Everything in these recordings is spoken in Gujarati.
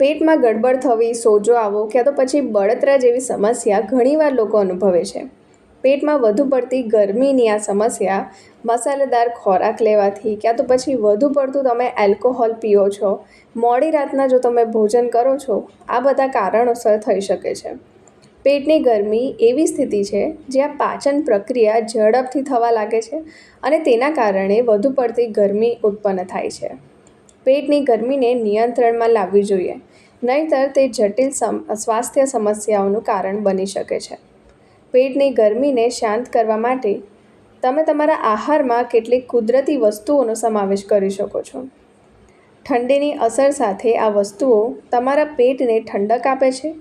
પેટમાં ગડબડ થવી, સોજો આવવો ક્યાં તો પછી બળતરા જેવી સમસ્યા ઘણીવાર લોકો અનુભવે છે. પેટમાં વધુ પડતી ગરમીની આ સમસ્યા, મસાલેદાર ખોરાક લેવાથી ક્યાં તો પછી વધુ પડતું તમે એલ્કોહોલ પીઓ છો, મોડી રાતના જો તમે ભોજન કરો છો, આ બધા કારણોસર થઈ શકે છે. પેટની ગરમી એવી સ્થિતિ છે જ્યાં પાચન પ્રક્રિયા ઝડપથી થવા લાગે છે અને તેના કારણે વધુ પડતી ગરમી ઉત્પન્ન થાય છે. પેટની ગરમીને નિયંત્રણમાં લાવવી જોઈએ, નહીંતર તે જટિલ સમ, સ્વાસ્થ્ય સમસ્યાઓનું કારણ બની શકે છે. પેટની ગરમીને શાંત કરવા માટે તમે તમારા આહારમાં કેટલીક કુદરતી વસ્તુઓનો સમાવેશ કરી શકો છો. ઠંડીની અસર સાથે આ વસ્તુઓ તમારા પેટને ઠંડક આપે છે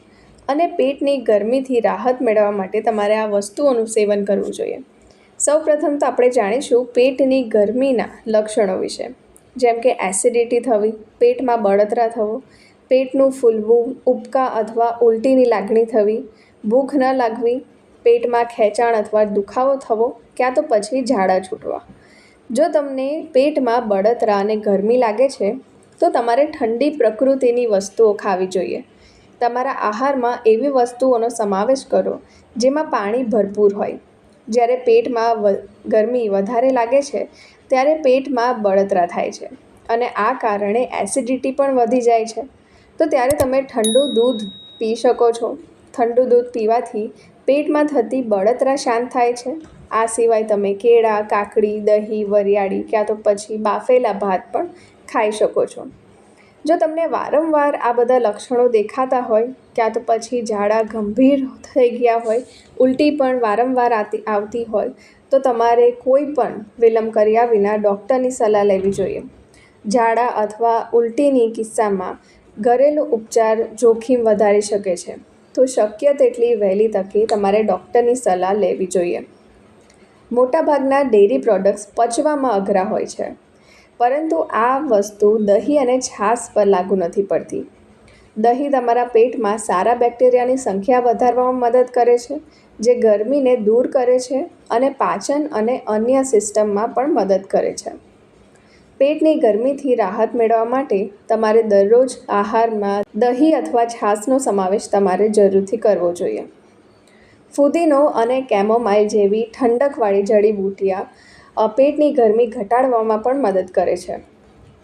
અને પેટની ગરમીથી રાહત મેળવવા માટે તમારે આ વસ્તુઓનું સેવન કરવું જોઈએ. સૌપ્રથમ તો આપણે જાણીશું પેટની ગરમીના લક્ષણો વિશે. જેમ કે એસિડિટી થવી, પેટમાં બળતરા થવો, પેટનું ફૂલવું, ઉબકા અથવા ઉલટીની લાગણી થવી, ભૂખ ન લાગવી, પેટમાં ખેંચાણ અથવા દુખાવો થવો, ક્યાં તો પછી ઝાડા છૂટવા. જો તમને પેટમાં બળતરા અને ગરમી લાગે છે, તો તમારે ઠંડી પ્રકૃતિની વસ્તુઓ ખાવી જોઈએ. તમારા આહારમાં એવી વસ્તુઓનો સમાવેશ કરો, જેમાં પાણી ભરપૂર હોય. જ્યારે પેટમાં ગરમી વધારે લાગે છે, ત્યારે પેટમાં બળતરા થાય છે અને આ કારણે એસિડિટી પણ વધી જાય છે. તો ત્યારે તમે ઠંડુ દૂધ પી શકો છો. ઠંડુ દૂધ પીવાથી પેટમાં થતી બળતરા શાંત થાય છે. આ સિવાય તમે કેળા, કાકડી, દહીં, વરિયાળી ક્યાં તો પછી બાફેલા ભાત પણ ખાઈ શકો છો. જો તમને વારંવાર આ બધા લક્ષણો દેખાતા હોય ક્યાં તો પછી ઝાડા ગંભીર થઈ ગયા હોય, ઉલટી પણ વારંવાર આવતી હોય, તો તમારે કોઈ પણ વિલંબ કર્યા વિના ડૉક્ટરની સલાહ લેવી જોઈએ. ઝાડા અથવા ઉલટીની કિસ્સામાં ઘરેલું ઉપચાર જોખમ વધારી શકે છે, તો શક્ય તેટલી વહેલી તકે તમારે ડૉક્ટરની સલાહ લેવી જોઈએ. મોટાભાગના ડેરી પ્રોડક્ટ્સ પચવામાં અઘરા હોય છે, પરંતુ આ વસ્તુ દહીં અને છાશ પર લાગુ નથી પડતી. દહીં તમારા પેટમાં સારા બેક્ટેરિયાની સંખ્યા વધારવામાં મદદ કરે છે, જે ગરમીને દૂર કરે છે અને પાચન અને અન્ય સિસ્ટમમાં પણ મદદ કરે છે. પેટની ગરમીથી રાહત મેળવવા માટે તમારે દરરોજ આહારમાં દહીં અથવા છાશનો સમાવેશ તમારે જરૂરથી કરવો જોઈએ. ફુદીનો અને કેમોમાઇલ જેવી ઠંડકવાળી જડીબૂટિયા પેટની ગરમી ઘટાડવામાં પણ મદદ કરે છે.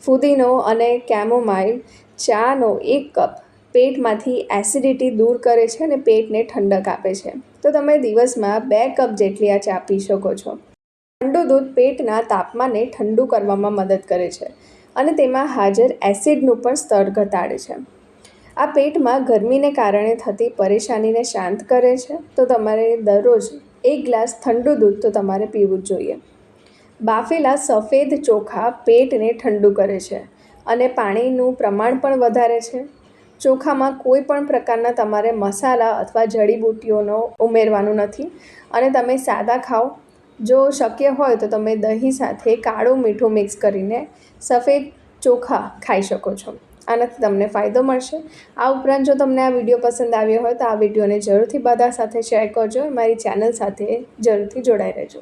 ફુદીનો અને કેમોમાઇલ ચાનો એક કપ પેટમાંથી એસિડિટી દૂર કરે છે અને પેટને ઠંડક આપે છે. તો તમે દિવસમાં બે કપ જેટલી આ ચા પી શકો છો. ઠંડુ દૂધ પેટના તાપમાને ઠંડુ કરવામાં મદદ કરે છે અને તેમાં હાજર એસિડનું પણ સ્તર ઘટાડે છે. આ પેટમાં ગરમીને કારણે થતી પરેશાનીને શાંત કરે છે. તો તમારે દરરોજ એક ગ્લાસ ઠંડુ દૂધ તો તમારે પીવું જ જોઈએ. બાફેલા સફેદ ચોખા પેટને ઠંડુ કરે છે અને પાણીનું પ્રમાણ પણ વધારે છે. ચોખામાં કોઈ પણ પ્રકારના તમારે મસાલા અથવા જડીબુટ્ટીઓનો ઉમેરવાનું નથી. અને તમે સાદા ખાઓ. જો શક્ય હોય તો તમે દહીં સાથે કાળું મીઠું મિક્સ કરીને સફેદ ચોખા ખાઈ શકો છો. આનાથી તમને ફાયદો મળશે. આ ઉપરાંત જો તમને આ વીડિયો પસંદ આવ્યો હોય તો આ વિડીયોને જરૂરથી બધા સાથે શેર કરજો. મારી ચેનલ સાથે જરૂરથી જોડાઈ રહેજો.